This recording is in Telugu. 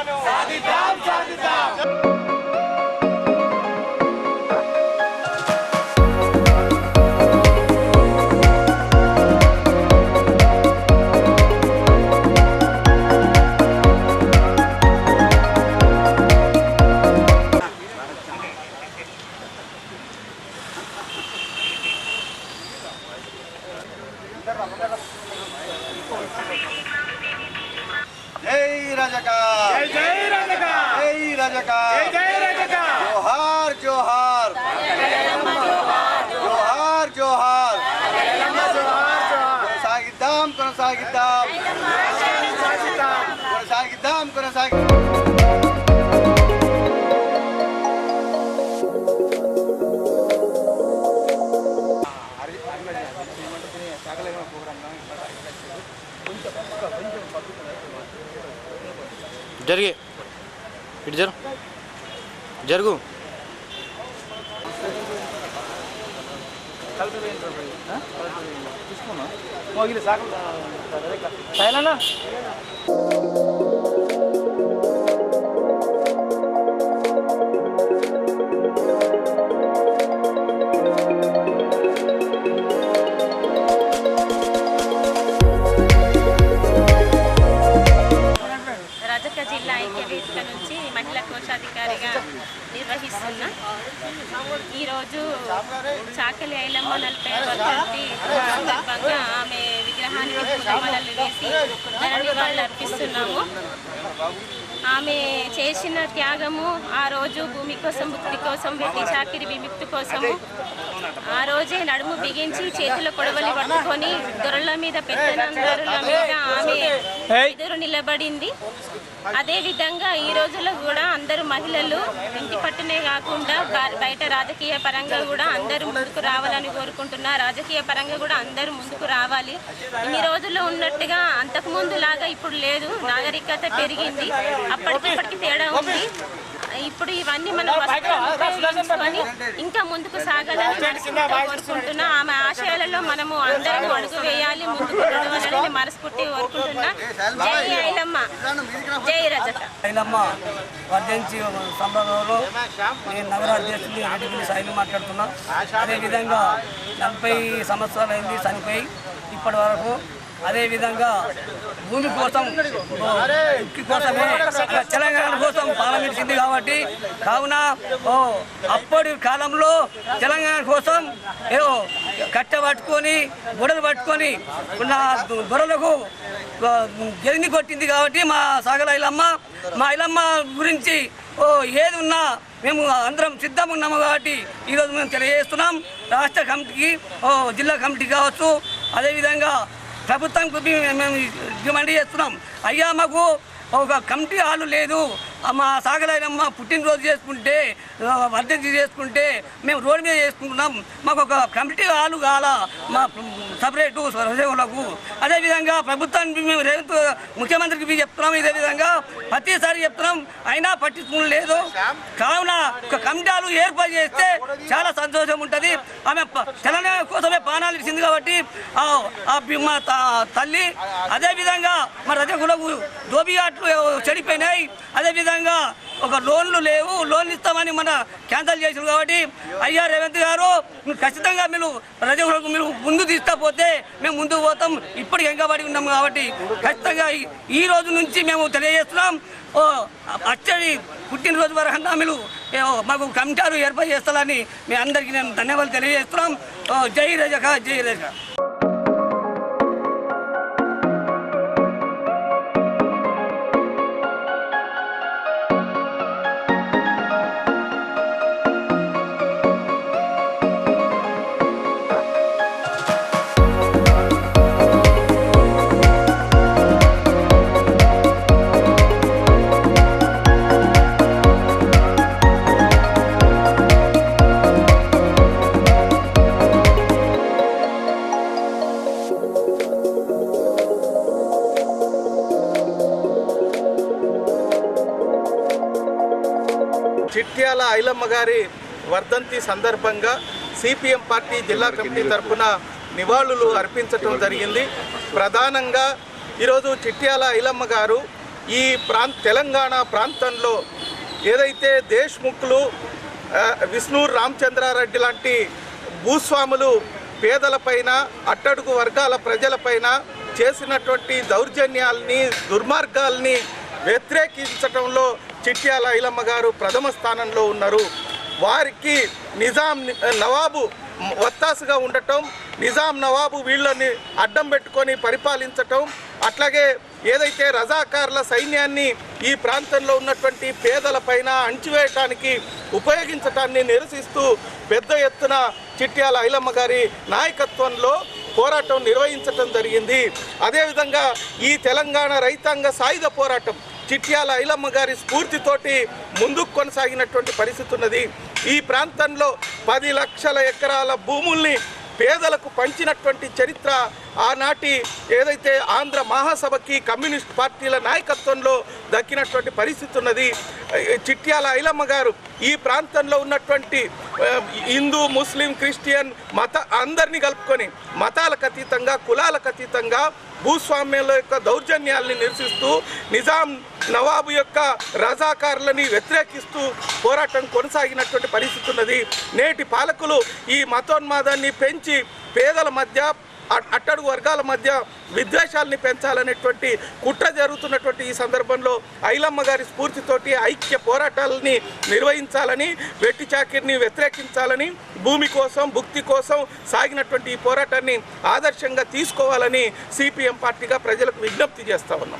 ఐలమ్మను జై కొనసాగిద్దాం కొనసాగిద్దాం జరిగే ఇటు జరు జరుగు రజక కోశాధికారిగా నిర్వహిస్తున్నా. ఈరోజు చాకలి ఐలమ్మ నలభై వర్ధంతి సందర్భంగా ఆమె విగ్రహానికి పూలమాలలు వేసి ధన నివాళులు అర్పిస్తున్నాము. ఆమె చేసిన త్యాగము ఆ రోజు భూమి కోసం ముక్తి కోసం వెట్టి చాకిరి విముక్తి కోసము. ఆ రోజే నడుము బిగించి చేతుల కొడవలి పట్టుకొని దొరల మీద పెద్దనందరుల మీద ఆమె ఎదురు నిలబడింది. అదే విధంగా ఈ రోజుల్లో కూడా అందరూ మహిళలు ఇంటి పట్టునే కాకుండా బయట రాజకీయ పరంగా కూడా అందరూ ముందుకు రావాలని కోరుకుంటున్నా రాజకీయ పరంగా కూడా అందరూ ముందుకు రావాలి. ఇన్ని రోజుల్లో ఉన్నట్టుగా అంతకు ముందు లాగా ఇప్పుడు లేదు. నాగరికత పెరిగింది. అప్పటికి ఇప్పటికి తేడా ఉంది. ఇప్పుడు ఇవన్నీ మనం ఉపయోగించుకొని ఇంకా ముందుకు సాగాలని కోరుకుంటున్నా ఆమె ఆశయాలలో మనము అందరం అడుగు వేయాలి ముందుకు నడవాలని మనస్ఫూర్తిగా కోరుకుంటున్నా జై ఐలమ్మ జై ఐలమ్మ వర్ధించి సందర్భంలో నేను నగర అధ్యక్షుడు రెడ్డిపల్లి సాయిని మాట్లాడుతున్నా అదేవిధంగా నలభై సంవత్సరాలు అయింది చనిపోయి ఇప్పటి వరకు అదేవిధంగా భూమి కోసం ఉక్కి కోసమే కోసం కాబట్టి. కావున ఓ అప్పటి కాలంలో తెలంగాణ కోసం ఏదో కట్ట పట్టుకొని గొడవలు పట్టుకొని ఉన్న గొర్రెలకు జరిగి కొట్టింది కాబట్టి మా సాగల ఇలమ్మ మా ఇలమ్మ గురించి ఓ ఏది ఉన్నా మేము అందరం సిద్ధంగా ఉన్నాము కాబట్టి ఈరోజు మేము తెలియజేస్తున్నాం. రాష్ట్ర కమిటీకి ఓ జిల్లా కమిటీ కావచ్చు అదేవిధంగా ప్రభుత్వం మేము డిమాండ్ చేస్తున్నాం. అయ్యా మాకు ఒక కమిటీ హాలు లేదు. మా సాగలైనమ్మ పుట్టినరోజు చేసుకుంటే వర్ధంతి చేసుకుంటే మేము రోడ్డు మీద చేసుకుంటున్నాం. మాకు ఒక కమిటీ హాలు కాల మా సపరేటు స్వరసేవలకు అదేవిధంగా ప్రభుత్వానికి మేము రేవంత్ ముఖ్యమంత్రికి మేము చెప్తున్నాం ఇదే విధంగా ప్రతిసారి చెప్తున్నాం. అయినా పట్టించుకుని లేదు. కావున ఒక కమిటీ ఏర్పాటు చేస్తే చాలా సంతోషం ఉంటుంది. ఆమె తెలంగాణ కోసమే ప్రాణాలు ఇచ్చింది కాబట్టి ఆ మా త- తల్లి అదేవిధంగా మా రజకులకు దోబియాట్లు చెడిపోయినాయి. అదేవిధంగా ఒక లోన్లు లేవు. లోన్లు ఇస్తామని మన క్యాన్సల్ చేసారు కాబట్టి అయ్యా రేవంత్ గారు ఖచ్చితంగా మీరు ప్రజలకు మీరు ముందు తీసుకపోతే మేము ముందుకు పోతాం. ఇప్పటికి వెంకబడి ఉన్నాం కాబట్టి ఖచ్చితంగా ఈ- రోజు నుంచి మేము తెలియజేస్తున్నాం. ఓ అచ్చడి పుట్టినరోజు వరకు మీరు మాకు కమిటాలు ఏర్పాటు చేస్తారని మీ అందరికీ నేను ధన్యవాదాలు తెలియజేస్తున్నాం. ఓ, జై రజక జై రజక. చిట్యాల ఐలమ్మ గారి వర్ధంతి సందర్భంగా సిపిఎం పార్టీ జిల్లా కమిటీ తరఫున నివాళులు అర్పించటం జరిగింది. ప్రధానంగా ఈరోజు చిట్యాల ఐలమ్మ గారు ఈ ప్రాంత తెలంగాణ ప్రాంతంలో ఏదైతే దేశ్ముఖ్లు విష్ణు రామచంద్రారెడ్డి లాంటి భూస్వాములు పేదలపైన అట్టడుగు వర్గాల ప్రజలపైన చేసినటువంటి దౌర్జన్యాల్ని దుర్మార్గాల్ని వ్యతిరేకించటంలో చిట్యాల ఐలమ్మ గారు ప్రథమ స్థానంలో ఉన్నారు. వారికి నిజాం నవాబు వత్తాసుగా ఉండటం నిజాం నవాబు వీళ్ళని అడ్డం పెట్టుకొని పరిపాలించటం అట్లాగే ఏదైతే రజాకార్ల సైన్యాన్ని ఈ ప్రాంతంలో ఉన్నటువంటి పేదల పైన అణచివేయటానికి ఉపయోగించటాన్ని నిరసిస్తూ పెద్ద ఎత్తున చిట్యాల ఐలమ్మ గారి నాయకత్వంలో పోరాటం నిర్వహించటం జరిగింది. అదేవిధంగా ఈ తెలంగాణ రైతాంగ సాయుధ పోరాటం చిట్యాల ఐలమ్మ గారి స్ఫూర్తితోటి ముందుకు కొనసాగినటువంటి పరిస్థితి ఉన్నది. ఈ ప్రాంతంలో పది లక్షల ఎకరాల భూముల్ని పేదలకు పంచినటువంటి చరిత్ర ఆనాటి ఏదైతే ఆంధ్ర మహాసభకి కమ్యూనిస్ట్ పార్టీల నాయకత్వంలో దక్కినటువంటి పరిస్థితి ఉన్నది. చిట్యాల ఐలమ్మ గారు ఈ ప్రాంతంలో ఉన్నటువంటి హిందూ ముస్లిం క్రిస్టియన్ మత అందరినీ కలుపుకొని మతాలకు అతీతంగా కులాలకు అతీతంగా భూస్వామ్యాల యొక్క దౌర్జన్యాల్ని నిరసిస్తూ నిజాం నవాబు యొక్క రజాకారులని వ్యతిరేకిస్తూ పోరాటం కొనసాగినటువంటి పరిస్థితి ఉన్నది. నేటి పాలకులు ఈ మతోన్మాదాన్ని పెంచి పేదల మధ్య అట్టడుగు వర్గాల మధ్య విద్వేషాలని పెంచాలనేటువంటి కుట్ర జరుగుతున్నటువంటి ఈ సందర్భంలో ఐలమ్మ గారి స్ఫూర్తితోటి ఐక్య పోరాటాలని నిర్వహించాలని వెట్టి చాకిరిని వ్యతిరేకించాలని భూమి కోసం భుక్తి కోసం సాగినటువంటి ఈ పోరాటాన్ని ఆదర్శంగా తీసుకోవాలని సిపిఎం పార్టీగా ప్రజలకు విజ్ఞప్తి చేస్తా ఉన్నాం.